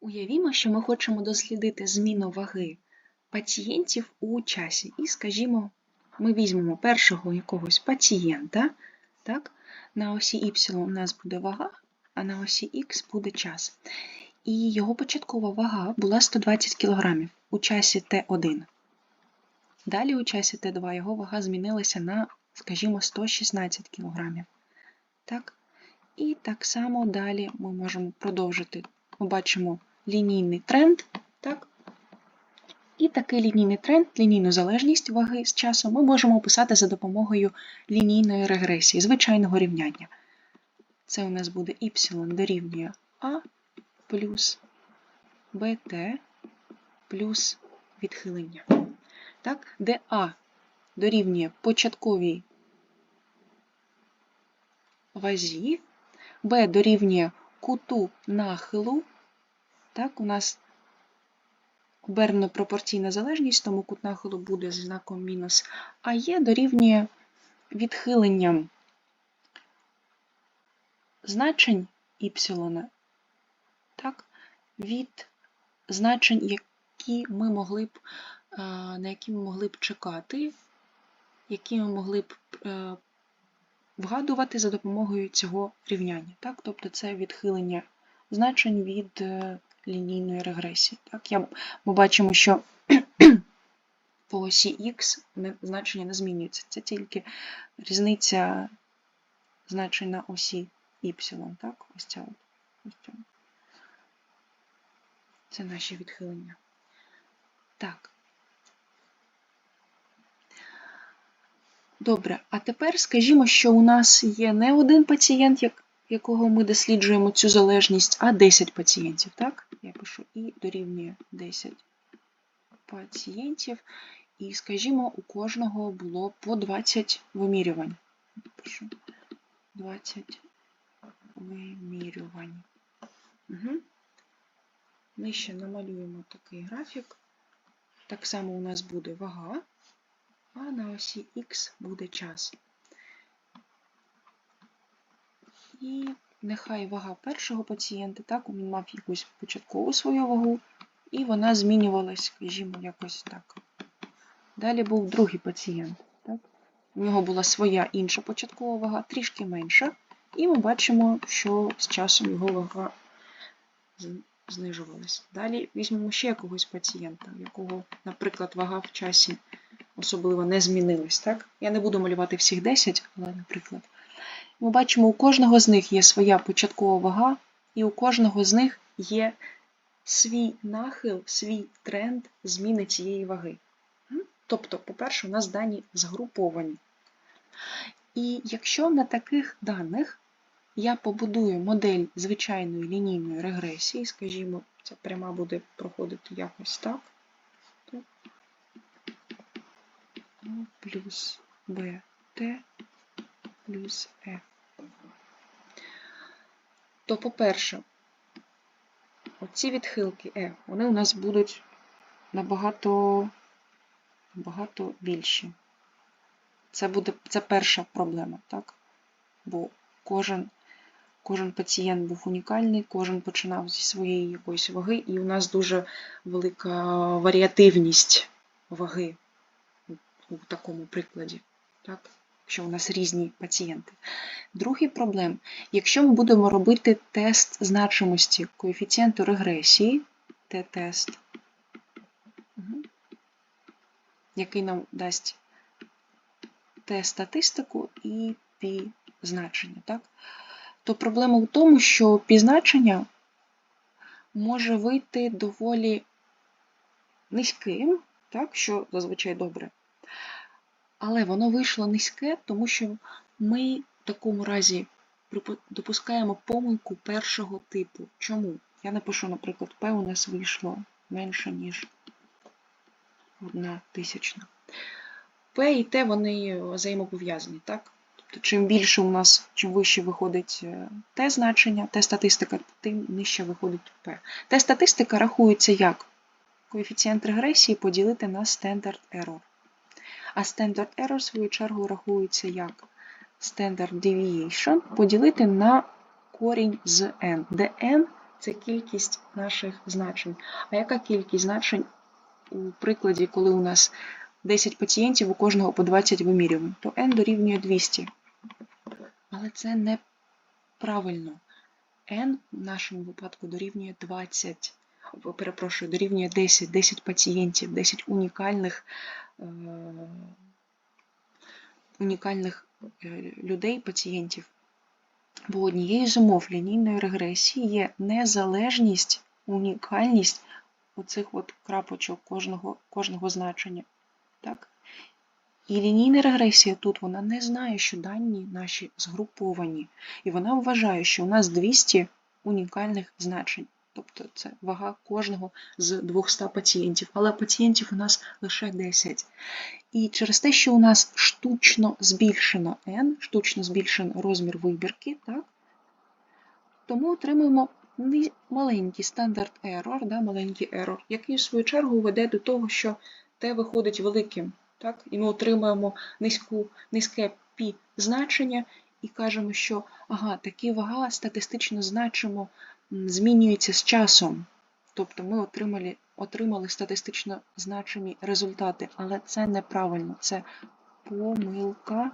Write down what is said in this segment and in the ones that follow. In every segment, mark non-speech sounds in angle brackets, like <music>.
Уявімо, що ми хочемо дослідити зміну ваги пацієнтів у часі. І, скажімо, ми візьмемо першого якогось пацієнта. Так? На осі Y у нас буде вага, а на осі X буде час. І його початкова вага була 120 кг у часі Т1. Далі у часі Т2 його вага змінилася на, скажімо, 116 кг. Так? І так само далі ми можемо продовжити. Ми бачимо лінійний тренд. Так? І такий лінійний тренд, лінійну залежність ваги з часом ми можемо описати за допомогою лінійної регресії, звичайного рівняння. Це у нас буде y дорівнює А плюс bt плюс відхилення. Так? Де А дорівнює початковій вазі, Б дорівнює куту нахилу. Так, у нас обернено пропорційна залежність, тому кут нахилу буде з знаком мінус, а Є дорівнює відхиленням значень y так, від значень, які ми могли б, на які ми могли б чекати, які ми могли б е, вгадувати за допомогою цього рівняння. Так? Тобто це відхилення значень від е, лінійної регресії. Так? Я, Ми бачимо, що <clears throat> по осі Х значення не змінюється. Це тільки різниця значень на осі Y. Так? Ось ця. Ось ця. Це наші відхилення. Так. Добре, а тепер скажімо, що у нас є не один пацієнт, якого ми досліджуємо цю залежність, а 10 пацієнтів. Так? І дорівнює 10 пацієнтів. І, скажімо, у кожного було по 20 вимірювань. 20 вимірювань. Угу. Нижче намалюємо такий графік. Так само у нас буде вага, а на осі Х буде час. І нехай вага першого пацієнта, так, він мав якусь початкову свою вагу, і вона змінювалась, скажімо, якось так. Далі був другий пацієнт. Так. У нього була своя інша початкова вага, трішки менша, і ми бачимо, що з часом його вага знижувалась. Далі візьмемо ще якогось пацієнта, якого, наприклад, вага в часі особливо не змінилась. Так? Я не буду малювати всіх 10, але, наприклад, ми бачимо, у кожного з них є своя початкова вага, і у кожного з них є свій нахил, свій тренд зміни цієї ваги. Тобто, по-перше, у нас дані згруповані. І якщо на таких даних я побудую модель звичайної лінійної регресії, скажімо, ця пряма буде проходити якось так. О плюс БТ плюс F. То, по-перше, оці відхилки E, вони у нас будуть набагато, набагато більші. Це буде це перша проблема, так? Бо кожен Кожен пацієнт був унікальний, кожен починав зі своєї якоїсь ваги, і у нас дуже велика варіативність ваги у такому прикладі, так? Якщо у нас різні пацієнти. Другий проблем, якщо ми будемо робити тест значимості коефіцієнту регресії, Т-тест, який нам дасть Т-статистику і Пі-значення. то проблема в тому, що пізначення може вийти доволі низьким, що зазвичай добре. Але воно вийшло низьке, тому що ми в такому разі допускаємо помилку першого типу. Чому? Я напишу, наприклад, P у нас вийшло менше, ніж одна тисячна. P і T вони взаємопов'язані, так? Тобто, чим більше у нас, чим вище виходить е, те значення, те статистика, тим нижче виходить P. Те статистика рахується як коефіцієнт регресії поділити на standard error. А standard error, в свою чергу, рахується як standard deviation поділити на корінь з n, де n це кількість наших значень. А яка кількість значень у прикладі, коли у нас 10 пацієнтів, у кожного по 20 вимірювань, то n дорівнює 200. Але це неправильно. n в нашому випадку дорівнює 20. Перепрошую, дорівнює 10, 10 пацієнтів, 10 унікальних, унікальних е, людей, пацієнтів. Бо однією з умов лінійної регресії є незалежність, унікальність оцих от крапочок кожного, кожного значення. Так? І лінійна регресія тут вона не знає, що дані наші згруповані. І вона вважає, що у нас 200 унікальних значень. Тобто це вага кожного з 200 пацієнтів. Але пацієнтів у нас лише 10. І через те, що у нас штучно збільшено n, штучно збільшено розмір вибірки, так? то ми отримуємо маленький стандарт error, да, маленький error, який в свою чергу веде до того, що t виходить великим. Так? І ми отримуємо низьку, низьке π значення і кажемо, що ага, такі вага статистично значимо змінюється з часом. Тобто ми отримали, отримали статистично значимі результати, але це неправильно. Це помилка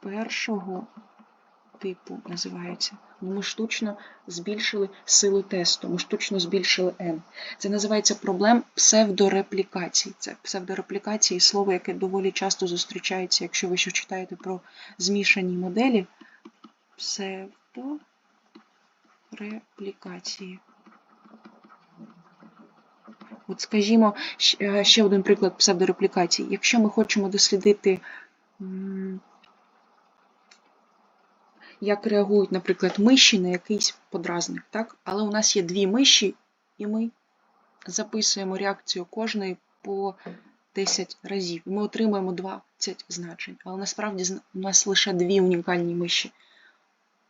першого типу називається. Ми штучно збільшили силу тесту, ми штучно збільшили n. Це називається проблем псевдореплікації. Це псевдореплікації слово, яке доволі часто зустрічається, якщо ви ще читаєте про змішані моделі. Псевдореплікації. От, скажімо, е, ще один приклад псевдореплікації. Якщо ми хочемо дослідити, як реагують, наприклад, миші на якийсь подразник, так? але у нас є дві миші, і ми записуємо реакцію кожної по 10 разів. І ми отримуємо 20 значень, але насправді у нас лише дві унікальні миші.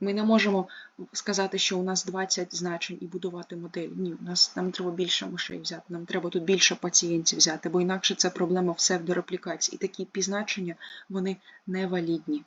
Ми не можемо сказати, що у нас 20 значень і будувати модель. Ні, у нас нам треба більше мишей взяти, нам треба тут більше пацієнтів взяти, бо інакше це проблема псевдореплікації. І такі пізначення вони невалідні.